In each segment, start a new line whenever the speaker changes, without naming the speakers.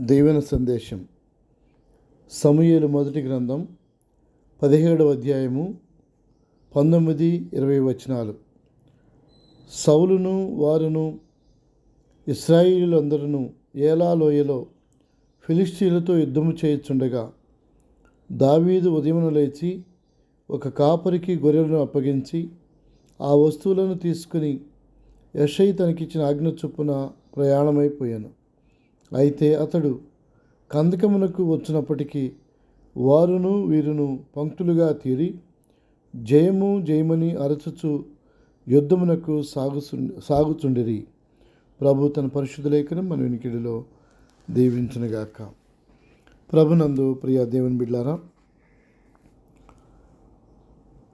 దీవెన సందేశం. సమూహలు మొదటి గ్రంథం పదిహేడవ అధ్యాయము పంతొమ్మిది ఇరవై వచనాలు. సౌలును వారును ఇస్రాయిలందరూ ఏలా లోయలో ఫిలిస్తీన్లతో యుద్ధము చేయుచుండగా దావీదు ఉదయమున లేచి ఒక కాపరికి గొర్రెలను అప్పగించి ఆ వస్తువులను తీసుకుని యషై తనకిచ్చిన ఆజ్ఞ చొప్పున ప్రయాణమైపోయాను. అయితే అతడు కందకమునకు వచ్చినప్పటికీ వారును వీరును పంక్తులుగా తీరి జయము జయమని అరచుచు యుద్ధమునకు సాగు సాగుచుండిరి. ప్రభు తన పరిశుద్ధ లేఖనం మన వినికిడిలో దీవించునుగాక. ప్రభునందు ప్రియ దేవుని బిడ్లారా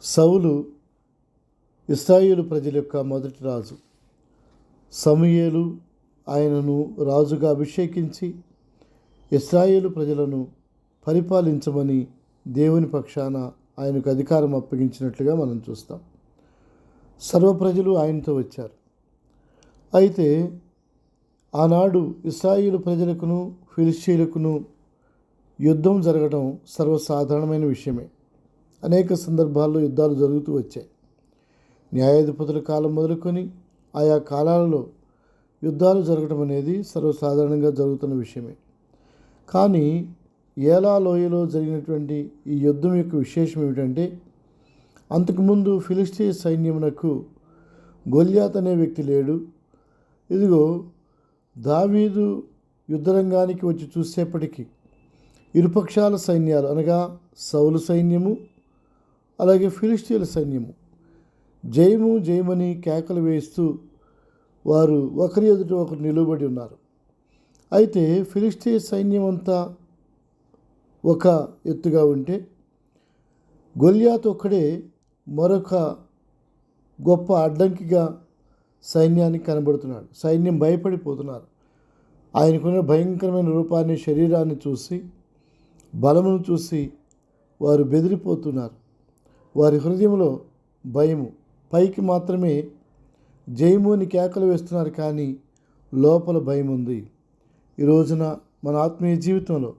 సౌలు ఇస్రాయేలు ప్రజల యొక్క మొదటి రాజు సమూయేలు ఆయనను రాజుగా అభిషేకించి ఇస్రాయేలు ప్రజలను పరిపాలించమని దేవుని పక్షాన ఆయనకు అధికారం అప్పగించినట్లుగా మనం చూస్తాం. సర్వ ప్రజలు ఆయనతో వచ్చారు. అయితే ఆనాడు ఇస్రాయిలు ప్రజలకును ఫిలిస్టీలకును యుద్ధం జరగడం సర్వసాధారణమైన విషయమే. అనేక సందర్భాల్లో యుద్ధాలు జరుగుతూ వచ్చాయి. న్యాయాధిపతుల కాలం మొదలుకొని ఆయా కాలాలలో యుద్ధాలు జరగడం అనేది సర్వసాధారణంగా జరుగుతున్న విషయమే. కానీ ఏలా లోయలో జరిగినటువంటి ఈ యుద్ధం యొక్క విశేషం ఏమిటంటే అంతకుముందు ఫిలిస్టీ సైన్యమునకు గొల్యాత్ అనే వ్యక్తి లేడు. ఇదిగో దావీదు యుద్ధరంగానికి వచ్చి చూసేప్పటికీ ఇరుపక్షాల సైన్యాలు అనగా సౌలు సైన్యము అలాగే ఫిలిస్టీల సైన్యము జయము జయమని కేకలు వేస్తూ వారు ఒకరి ఎదుట ఒకరు నిలబడి ఉన్నారు. అయితే ఫిలిస్తీ సైన్యం అంతా ఒక ఎత్తుగా ఉంటే గొల్యాత్ ఒక్కడే మరొక గొప్ప అడ్డంకిగా సైన్యానికి కనబడుతున్నాడు. సైన్యం భయపడిపోతున్నారు. ఆయనకున్న భయంకరమైన రూపాన్ని శరీరాన్ని చూసి బలమును చూసి వారు బెదిరిపోతున్నారు. వారి హృదయంలో భయము. పైకి మాత్రమే జయము కేకలు వేస్తున్నారు కానీ లోపల భయం ఉంది. ఈ రోజున మన ఆత్మీయ జీవితంలో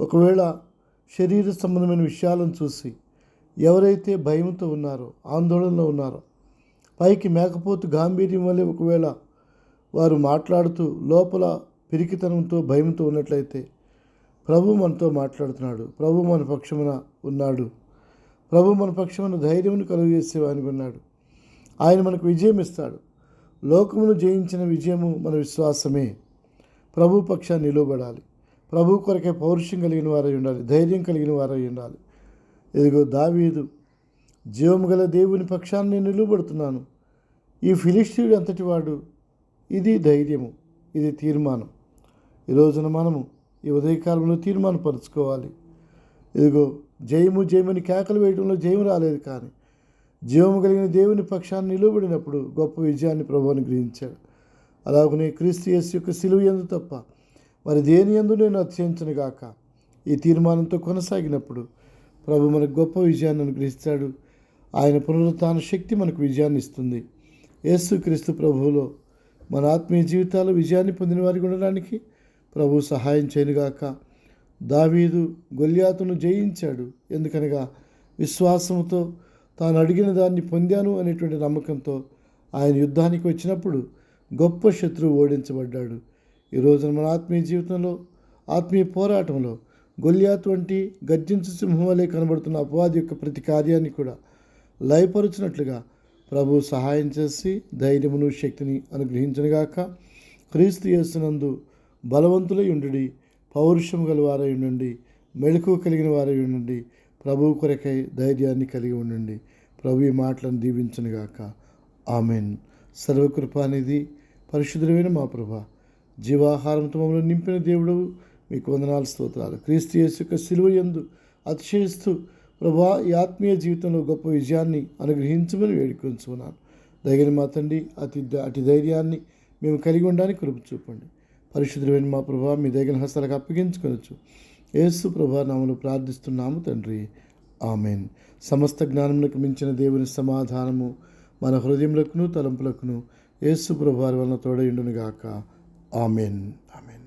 ఒకవేళ శరీర సంబంధమైన విషయాలను చూసి ఎవరైతే భయంతో ఉన్నారో ఆందోళనలో ఉన్నారో పైకి మేకపోతు గాంభీర్యం వల్లే ఒకవేళ వారు మాట్లాడుతూ లోపల పిరికితనంతో భయంతో ఉన్నట్లయితే ప్రభు మనతో మాట్లాడుతున్నాడు. ప్రభు మన పక్షమున ఉన్నాడు. ప్రభు మన పక్షమున ధైర్యమును కలుగజేసేవానికి ఉన్నాడు. ఆయన మనకు విజయం ఇస్తాడు. లోకమును జయించిన విజయము మన విశ్వాసమే. ప్రభు పక్షాన్ని నిలువబడాలి. ప్రభు కొరకే పౌరుషం కలిగిన వారై ఉండాలి. ధైర్యం కలిగిన వారై ఉండాలి. ఇదిగో దావీదు జీవము గల దేవుని పక్షాన్ని నేను నిలువబడుతున్నాను. ఈ ఫిలిస్తీయుడు అంతటి వాడు. ఇది ధైర్యము. ఇది తీర్మానం. ఈ రోజున మనము ఈ ఉదయకాలంలో తీర్మానపరుచుకోవాలి. ఇదిగో జయము జయమని కేకలు వేయడంలో జయం రాలేదు కానీ జీవము కలిగిన దేవుని పక్షాన్ని నిలబడినప్పుడు గొప్ప విజయాన్ని ప్రభు అనుగ్రహించాడు అలాగనే క్రీస్తు యేసు యొక్క సిలువు ఎందు తప్ప మరి దేని ఎందు నేను అత్యంచను గాక? ఈ తీర్మానంతో కొనసాగినప్పుడు ప్రభు మనకు గొప్ప విజయాన్ని అనుగ్రహిస్తాడు. ఆయన పునరుత్న శక్తి మనకు విజయాన్ని ఇస్తుంది. యేసు క్రీస్తు ప్రభువులో మన ఆత్మీయ జీవితాల్లో విజయాన్ని పొందిన వారికి ఉండడానికి ప్రభు సహాయం చేయనుగాక దావీదు గొల్యాతును జయించాడు. ఎందుకనగా విశ్వాసంతో తాను అడిగిన దాన్ని పొందాను అనేటువంటి నమ్మకంతో ఆయన యుద్ధానికి వచ్చినప్పుడు గొప్ప శత్రువు ఓడించబడ్డాడు. ఈరోజు మన ఆత్మీయ జీవితంలో ఆత్మీయ పోరాటంలో గొల్యాత్ వంటి గర్జించు సింహం వలె కనబడుతున్న అపవాది యొక్క ప్రతి కార్యాన్ని కూడా లయపరుచినట్లుగా ప్రభు సహాయం చేసి ధైర్యమును శక్తిని అనుగ్రహించనుగాక. క్రీస్తు చేస్తున్నందు బలవంతులై ఉండి పౌరుషం గల వారై ఉండండి మెళుకు కలిగిన వారై ఉండండి ప్రభువు కొరకై ధైర్యాన్ని కలిగి ఉండండి. ప్రభు ఈ మాటలను దీవించనుగాక ఆమెన్. సర్వకృపానిధి పరిశుద్ధమైన మా ప్రభ జీవాహారంతో మమ్మల్ని నింపిన దేవుడు మీకు వందనాలు స్తోత్రాలు. క్రీస్తు యేసు యొక్క సిలువ యందు అతిశయిస్తూ ప్రభా ఈ ఆత్మీయ జీవితంలో గొప్ప విజయాన్ని అనుగ్రహించమని వేడుకొంచున్నాను దగిన మా తండ్రి అతి అతి ధైర్యాన్ని మేము కలిగి ఉండడానికి కృప చూపండి. పరిశుద్ధమైన మా ప్రభా మీ దగ్గర హస్తాలకు అప్పగించుకొనొచ్చు యేసు ప్రభా ప్రార్థిస్తున్నాము తండ్రి. ఆమెన్. సమస్త జ్ఞానములకు మించిన దేవుని సమాధానము మన హృదయములకును తలంపులకును యేసు ప్రభారి వలన తోడయుండునుగాక. ఆమెన్. ఆమెన్.